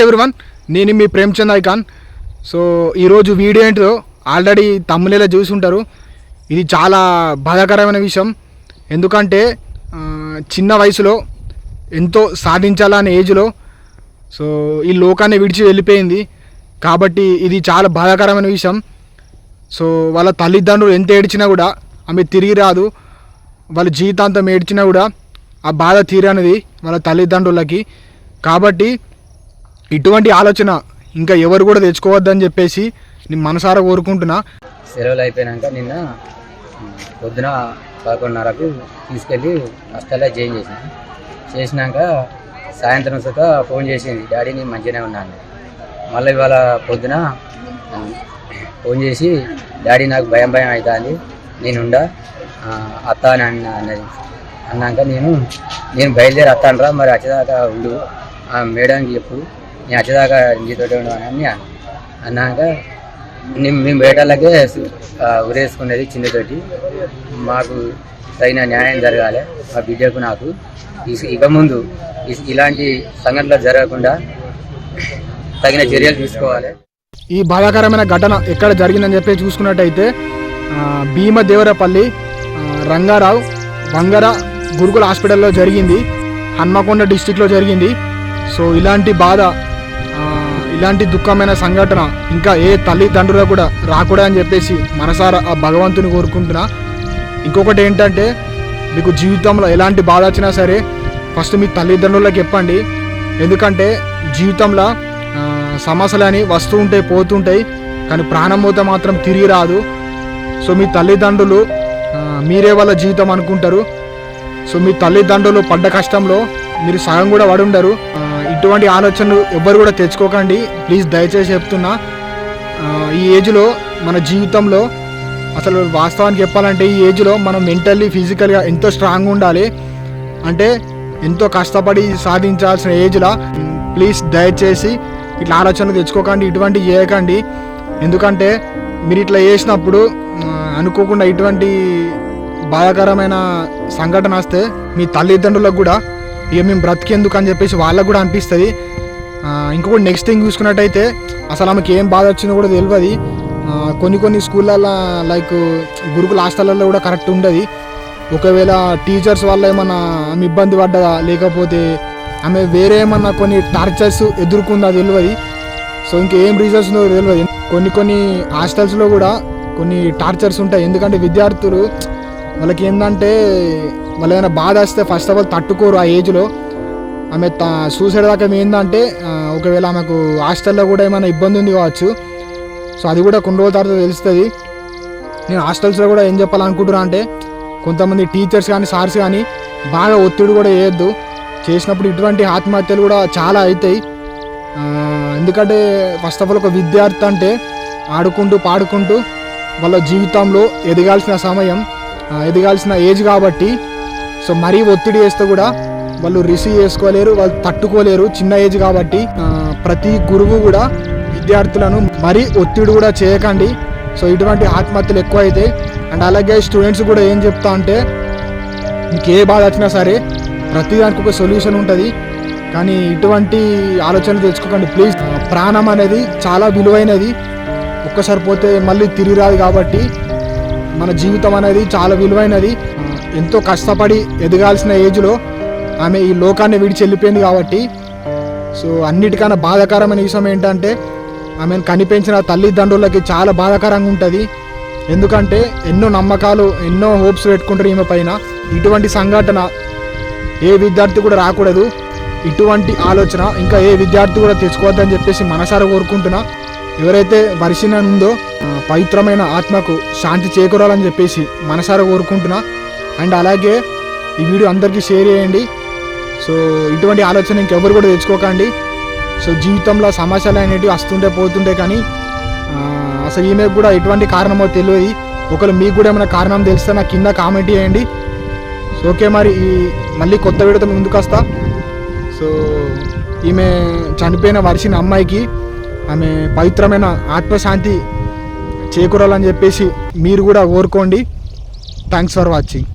Everyone నేను మీ Premchand icon so ఈరోజు వీడియో ఏంటో ఆల్రెడీ తమ్ములేలా చూసి ఉంటారు ఇది చాలా బాధాకరమైన విషయం. ఎందుకంటే చిన్న వయసులో ఎంతో సాధించాలనే ఏజ్లో సో ఈ లోకాన్ని విడిచి వెళ్ళిపోయింది. కాబట్టి ఇది చాలా బాధాకరమైన విషయం. సో వాళ్ళ తల్లిదండ్రులు ఎంత ఏడ్చినా కూడా ఆమె తిరిగి రాదు. వాళ్ళ జీవితాంతం ఏడ్చినా కూడా ఆ బాధ తీరనిది వాళ్ళ తల్లిదండ్రులకి. కాబట్టి ఇటువంటి ఆలోచన ఇంకా ఎవరు కూడా తెచ్చుకోవద్దని చెప్పేసి నేను మనసారా కోరుకుంటున్నా. సెలవులు అయిపోయినాక నిన్న పొద్దున పదకొండున్నరకు తీసుకెళ్ళి హాస్టల్లో జాయిన్ చేసిన. చేసినాక సాయంత్రం సుఖ ఫోన్ చేసింది డాడీ నేను మంచిగానే ఉన్నాను. మళ్ళీ ఇవాళ పొద్దున ఫోన్ చేసి డాడీ నాకు భయం భయం అవుతుంది నేనుండా అత్త అని అన్న అన్నది. అన్నాక నేను నేను బయలుదేరి అత్తానరా మరి వచ్చేదాకా ఉండు. ఆ మేడంకి చెప్పు. నేను అచ్చదాకా నీతోటి ఉండవని అని అన్నాక మేము బయటలాగే ఉరేసుకునేది చిన్నతోటి మాకు తగిన న్యాయం జరగాలి మా బిడ్డకు నాకు ఇక ముందు ఇలాంటి సంఘటనలు జరగకుండా తగిన చర్యలు తీసుకోవాలి ఈ బాధాకరమైన ఘటన ఎక్కడ జరిగిందని చెప్పి చూసుకున్నట్టయితే భీమదేవరపల్లి రంగారావు బంగార గురుకుల హాస్పిటల్లో జరిగింది హన్మకొండ డిస్టిక్లో జరిగింది సో ఇలాంటి బాధ ఇలాంటి దుఃఖమైన సంఘటన ఇంకా ఏ తల్లిదండ్రులు కూడా రాకూడదు అని చెప్పేసి మనసారా ఆ భగవంతుని కోరుకుంటున్నా. ఇంకొకటి ఏంటంటే మీకు జీవితంలో ఎలాంటి బాధ వచ్చినా సరే ఫస్ట్ మీ తల్లిదండ్రులకు చెప్పండి. ఎందుకంటే జీవితంలో సమస్యలు అని వస్తూ ఉంటాయి పోతుంటాయి కానీ ప్రాణం పోతే మాత్రం తిరిగి రాదు. సో మీ తల్లిదండ్రులు మీరే వాళ్ళ జీవితం అనుకుంటారు. సో మీ తల్లిదండ్రులు పడ్డ కష్టంలో మీరు సగం కూడా పడి ఇటువంటి ఆలోచనలు ఎవ్వరు కూడా తెచ్చుకోకండి. ప్లీజ్ దయచేసి చెప్తున్నా ఈ ఏజ్లో మన జీవితంలో అసలు వాస్తవానికి చెప్పాలంటే ఈ ఏజ్లో మనం మెంటల్లీ ఫిజికల్గా ఎంతో స్ట్రాంగ్ ఉండాలి. అంటే ఎంతో కష్టపడి సాధించాల్సిన ఏజ్లో. ప్లీజ్ దయచేసి ఇట్లా ఆలోచనలు తెచ్చుకోకండి ఇటువంటివి చేయకండి. ఎందుకంటే మీరు ఇట్లా చేసినప్పుడు అనుకోకుండా ఇటువంటి బాధాకరమైన సంఘటన వస్తే మీ తల్లిదండ్రులకు కూడా ఇక మేము బ్రతికేందుకు అని చెప్పేసి వాళ్ళకు కూడా అనిపిస్తుంది. ఇంకొకటి నెక్స్ట్ థింగ్ చూసుకున్నట్టయితే అసలు ఆమెకి ఏం బాధ వచ్చిందో కూడా తెలియదు కొన్ని కొన్ని స్కూళ్ళల్లో లైక్ గురుకుల హాస్టళ్ళల్లో కూడా కరెక్ట్ ఉండదు. ఒకవేళ టీచర్స్ వల్ల ఏమన్నా ఆమె ఇబ్బంది పడ్డదా? లేకపోతే ఆమె వేరే ఏమన్నా కొన్ని టార్చర్స్ ఎదుర్కొందా తెలియదు సో ఇంకేం రీజన్స్ ఉందో తెలియదు కొన్ని కొన్ని హాస్టల్స్లో కూడా కొన్ని టార్చర్స్ ఉంటాయి. ఎందుకంటే విద్యార్థులు వాళ్ళకి ఏంటంటే వాళ్ళు ఏమైనా బాధ వస్తే ఫస్ట్ ఆఫ్ ఆల్ తట్టుకోరు ఆ ఏజ్లో ఆమె సూసైడ్ దాకా ఏంటంటే ఒకవేళ ఆమెకు హాస్టల్లో కూడా ఏమైనా ఇబ్బంది ఉంది కావచ్చు. సో అది కూడా కొన్ని రోజుల తర్వాత తెలుస్తుంది. నేను హాస్టల్స్లో కూడా ఏం చెప్పాలనుకుంటున్నా అంటే కొంతమంది టీచర్స్ కానీ సార్స్ కానీ బాగా ఒత్తిడి కూడా వేయొద్దు చేసినప్పుడు ఇటువంటి ఆత్మహత్యలు కూడా చాలా అవుతాయి. ఎందుకంటే ఫస్ట్ ఆఫ్ ఆల్ ఒక విద్యార్థి అంటే ఆడుకుంటూ పాడుకుంటూ వాళ్ళ జీవితంలో ఎదగాల్సిన సమయం ఎదగాల్సిన ఏజ్ కాబట్టి సో మరీ ఒత్తిడి చేస్తే కూడా వాళ్ళు రిసీవ్ చేసుకోలేరు వాళ్ళు తట్టుకోలేరు చిన్న ఏజ్ కాబట్టి. ప్రతి గురువు కూడా విద్యార్థులను మరీ ఒత్తిడి కూడా చేయకండి. సో ఇటువంటి ఆత్మహత్యలు ఎక్కువ అయితే అండ్ అలాగే స్టూడెంట్స్ కూడా ఏం చెప్తా అంటే ఇంకే బాధ వచ్చినా సరే ప్రతిదానికి ఒక సొల్యూషన్ ఉంటుంది. కానీ ఇటువంటి ఆలోచనలు తెచ్చుకోకండి ప్లీజ్. ప్రాణం అనేది చాలా విలువైనది. ఒక్కసారి పోతే మళ్ళీ తిరిగి రాదు కాబట్టి మన జీవితం అనేది చాలా విలువైనది. ఎంతో కష్టపడి ఎదగాల్సిన ఏజ్లో ఆమె ఈ లోకాన్ని విడిచి వెళ్ళిపోయింది కాబట్టి. సో అన్నిటికన్నా బాధాకరమైన విషయం ఏంటంటే ఆమెను కనిపించిన తల్లిదండ్రులకి చాలా బాధాకరంగా ఉంటుంది. ఎందుకంటే ఎన్నో నమ్మకాలు ఎన్నో హోప్స్ పెట్టుకుంటారు ఈమె పైన. ఇటువంటి సంఘటన ఏ విద్యార్థి కూడా రాకూడదు. ఇటువంటి ఆలోచన ఇంకా ఏ విద్యార్థి కూడా తెచ్చుకోవద్దని చెప్పేసి మనసారా కోరుకుంటున్నా. ఎవరైతే వర్షిన ఉందో పవిత్రమైన ఆత్మకు శాంతి చేకూరాలని చెప్పేసి మనసారా కోరుకుంటున్నా. అండ్ అలాగే ఈ వీడియో అందరికీ షేర్ చేయండి. సో ఇటువంటి ఆలోచన ఇంకెవరు కూడా తెచ్చుకోకండి. సో జీవితంలో సమస్యలు అనేటివి వస్తుంటే పోతుంటే కానీ అసలు ఈమె కూడా ఎటువంటి కారణమో తెలియదు. ఒకవేళ మీకు కూడా ఏమైనా కారణం తెలిస్తే నాకు కింద కామెంట్ చేయండి. సో ఓకే మరి ఈ మళ్ళీ కొత్త వీడియోతో ముందుకు వస్తా. సో ఈమె చనిపోయిన వర్షిన అమ్మాయికి ఆమె పవిత్రమైన ఆత్మశాంతి చేకూరాలని చెప్పేసి మీరు కూడా కోరుకోండి. Thanks for watching